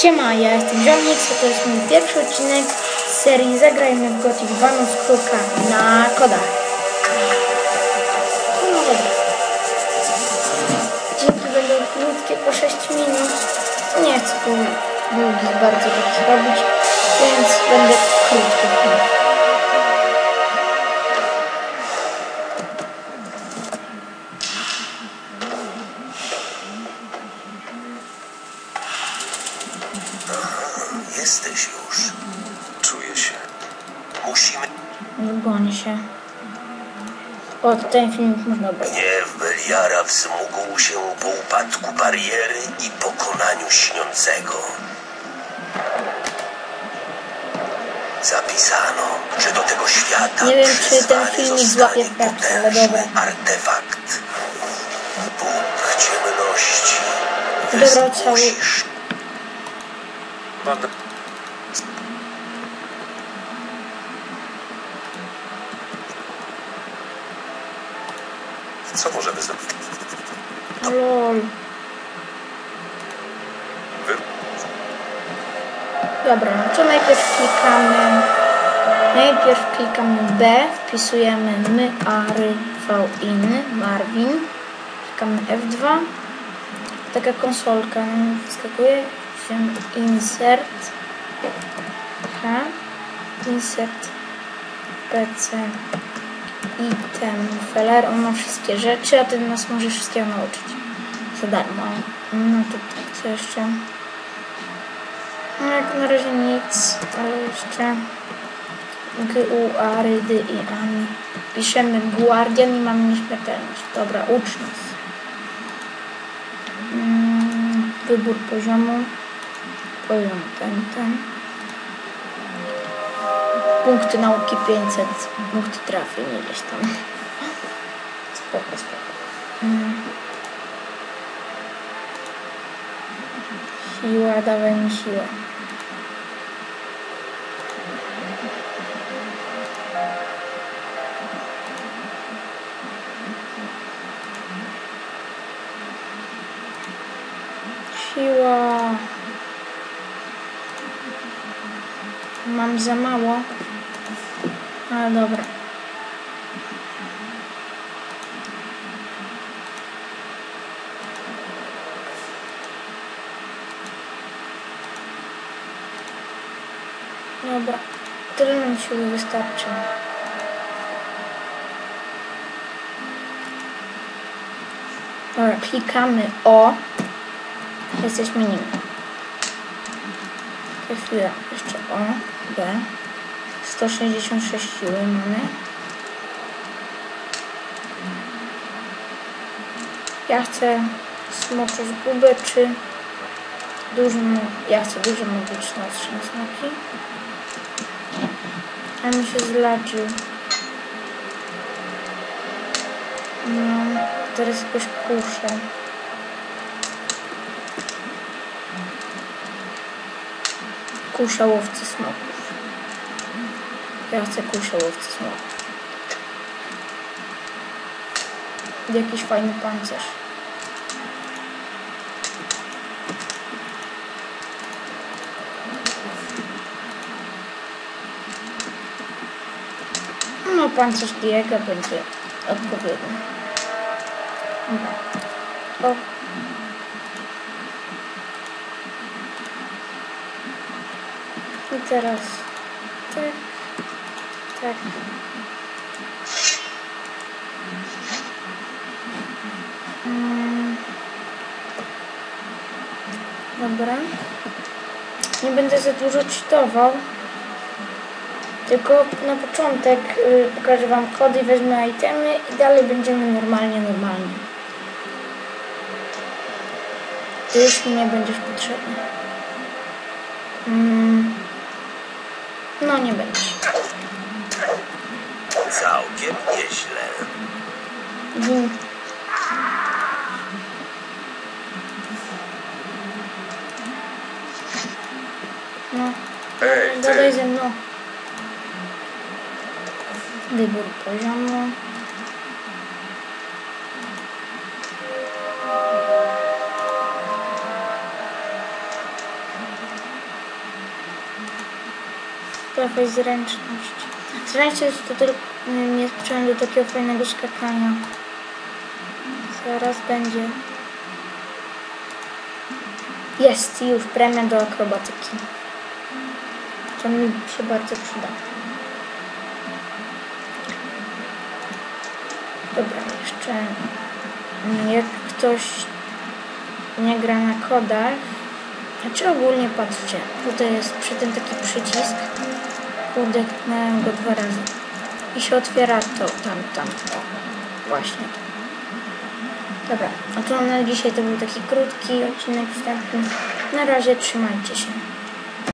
Siema, ja jestem Johnnix, a to jest mój pierwszy odcinek z serii Zagrajmy w Gothic 2 z królkami na kodach. No dobra. Dzięki będą krótkie po 6 minut. Nie chcę tu długich bardzo takich robić, więc będę krótkie Jesteś już. Czuję się. Musimy. Zgoni się. O, ten filmik można obejrzeć. Gniew Beliara wzmógł się po upadku bariery i pokonaniu śniącego. Zapisano, że do tego świata Nie wiem, czy ten filmik zostanie złapie w prawce, ale potężny dobra. artefakt. Bóg ciemności. Dobra, cały- wzbudzisz Co możemy zrobić? Lol. Wy... Dobra, no to najpierw klikamy. Najpierw klikamy B, wpisujemy my, ary, v, in, Marvin. Klikamy F2. Taka konsolka nam wyskakuje. Insert. H. Insert. PC. Item. Feller. On ma wszystkie rzeczy, a ten nas może wszystkiego nauczyć. Za darmo. No to tak, co jeszcze? No jak na razie nic, ale jeszcze G, U, A, R, D, I, Ani. Piszemy Guardian i mamy nieśmiertelność. Dobra, ucz nas. Mm, wybór poziomu. Poziom ten, ten. Punkty nauki 500. Punkty trafień ileś tam. Spoko, spoko. Mm. Siła, dawaj mi siłę. Siła. Mam za mało. Ale dobra. Dobra. Tyle nam siły wystarczy. Dobra, klikamy O. Jesteśmy nim. Chwila. Jeszcze O. B. 166 siły mamy. Ja chcę smocze zgubę, czy dużą... Ja chcę dużo magiczne ostrzeń smoki. A mi się zlaczył. No, teraz jakoś kuszę. Kusza łowcy smoków. Ja chcę kuszę łowcy smoków. Jakiś fajny pancerz. No, pancerz Diego będzie odpowiedni. Dobra. O. I teraz tak, tak. Dobra. Nie będę za dużo czytował. Tylko na początek y, pokażę Wam kody, wezmę itemy i dalej będziemy normalnie, normalnie. Ty już nie będziesz potrzebny. Mm. No nie będziesz. Win. No, Ej, gadaj ze mną. Wybór poziomu. jakaś zręczność. Słuchajcie, to tylko nie zacząłem do takiego fajnego skakania. Zaraz będzie. Jest już premia do akrobatyki. To mi się bardzo przyda. Dobra, jeszcze jak ktoś nie gra na kodach, znaczy ogólnie patrzcie, tutaj jest przy tym taki przycisk, kurde, tknąłem go dwa razy i się otwiera to, tam, tam, o, właśnie. Dobra, no to na dzisiaj to był taki krótki odcinek wstępny. Na razie trzymajcie się.